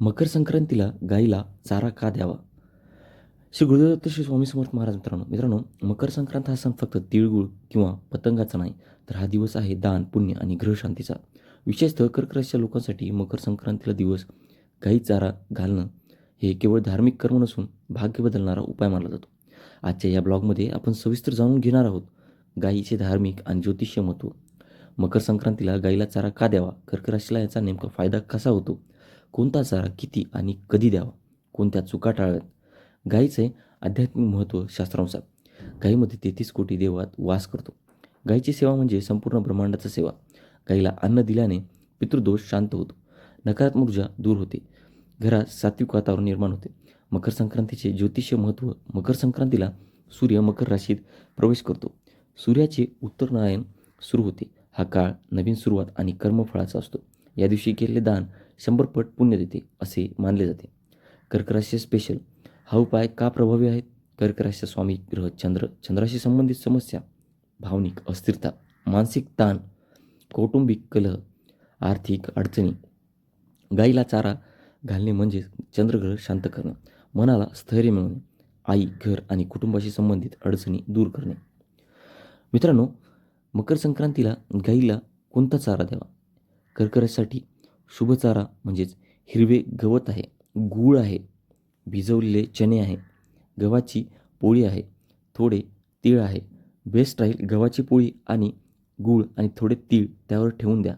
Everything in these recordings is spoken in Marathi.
मकर संक्रांतीला गाईला चारा का द्यावा? श्री गुरुदत्त श्री स्वामी समर्थ महाराज मित्रांनो मित्रांनो मकर संक्रांत हा सण फक्त तिळगुळ किंवा पतंगाचा नाही तर हा दिवस आहे दान पुण्य आणि ग्रहशांतीचा विशेषतः कर्क राशीच्या लोकांसाठी मकर संक्रांतीला दिवस गाई चारा घालणं हे केवळ धार्मिक कर्म नसून भाग्य बदलणारा उपाय मानला जातो. आजच्या या ब्लॉगमध्ये आपण सविस्तर जाणून घेणार आहोत गायीचे धार्मिक आणि ज्योतिष्य महत्त्व. मकर संक्रांतीला गाईला चारा का द्यावा? कर्क राशीला याचा नेमका फायदा कसा होतो? कोणता चारा किती आणि कधी द्यावा? कोणत्या चुका टाळाव्यात? गायीचे आध्यात्मिक महत्त्व शास्त्रानुसार. गायीमध्ये तेहतीस कोटी देवात वास करतो. गायीची सेवा म्हणजे संपूर्ण ब्रह्मांडाचा सेवा. गायीला अन्न दिल्याने पितृदोष शांत होतो. नकारात्मक ऊर्जा दूर होते. घरात सात्विक वातावरण निर्माण होते. मकर संक्रांतीचे ज्योतिष्य महत्त्व मकर संक्रांतीला सूर्य मकर राशीत प्रवेश करतो. सूर्याचे उत्तरनारायण सुरू होते. हा काळ नवीन सुरुवात आणि कर्मफळाचा असतो. या दिवशी केलेले दान शंभर पट पुण्य देते असे मानले जाते. कर्कराशी स्पेशल हा उपाय का प्रभावी आहेत कर्क स्वामी ग्रह चंद्र चंद्राशी संबंधित समस्या भावनिक अस्थिरता मानसिक ताण कौटुंबिक कलह आर्थिक अडचणी. गाईला चारा घालणे म्हणजे चंद्रग्रह शांत करणं. मनाला स्थैर्य मिळवणे. आई घर आणि कुटुंबाशी संबंधित अडचणी दूर करणे. मित्रांनो मकर संक्रांतीला गाईला कोणता चारा द्यावा? कर्करासाठी शुभचारा म्हणजेच हिरवे गवत आहे गूळ आहे भिजवलेले चणे आहे गव्हाची पोळी आहे थोडे तीळ आहे. बेस्ट राहील गव्हाची पोळी आणि गूळ आणि थोडे तीळ त्यावर ठेवून द्या.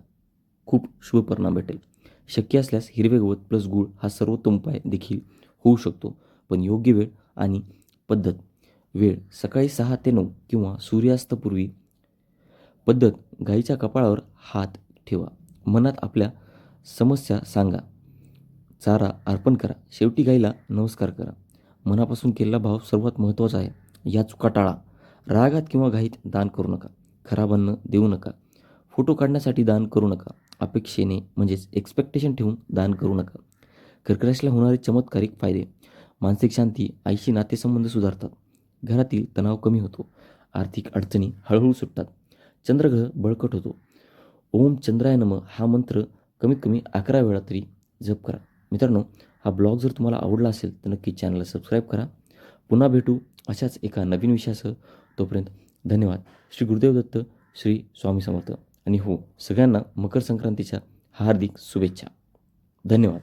खूप शुभ परिणाम भेटेल. शक्य असल्यास हिरवे गवत प्लस गूळ हा सर्वोत्तम उपाय देखील होऊ शकतो. पण योग्य वेळ आणि पद्धत. वेळ सकाळी सहा ते नऊ किंवा सूर्यास्तपूर्वी. पद्धत. गाईच्या कपाळावर हात ठेवा. मनात आपल्या समस्या सांगा. चारा अर्पण करा. शेवटी गाईला नमस्कार करा. मनापासून केलेला भाव सर्वात महत्त्वाचा आहे. या चुका टाळा. रागात किंवा घाईत दान करू नका. खराब अन्न देऊ नका. फोटो काढण्यासाठी दान करू नका. अपेक्षेने म्हणजेच एक्सपेक्टेशन ठेवून दान करू नका. कर्कराशीला होणारे चमत्कारिक फायदे. मानसिक शांती आईशी नातेसंबंध सुधारतात. घरातील तणाव कमी होतो. आर्थिक अडचणी हळूहळू सुटतात. चंद्रग्रह बळकट होतो. ओम चंद्राय नम हा मंत्र कमीत कमी अकरा वेळा तरी जप करा. मित्रांनो हा ब्लॉग जर तुम्हाला आवडला असेल तर नक्की चॅनलला सबस्क्राईब करा. पुन्हा भेटू अशाच एका नवीन विषयासह. तोपर्यंत धन्यवाद. श्री गुरुदेव दत्त श्री स्वामी समर्थ. आणि हो सगळ्यांना मकर संक्रांतीच्या हार्दिक शुभेच्छा. धन्यवाद.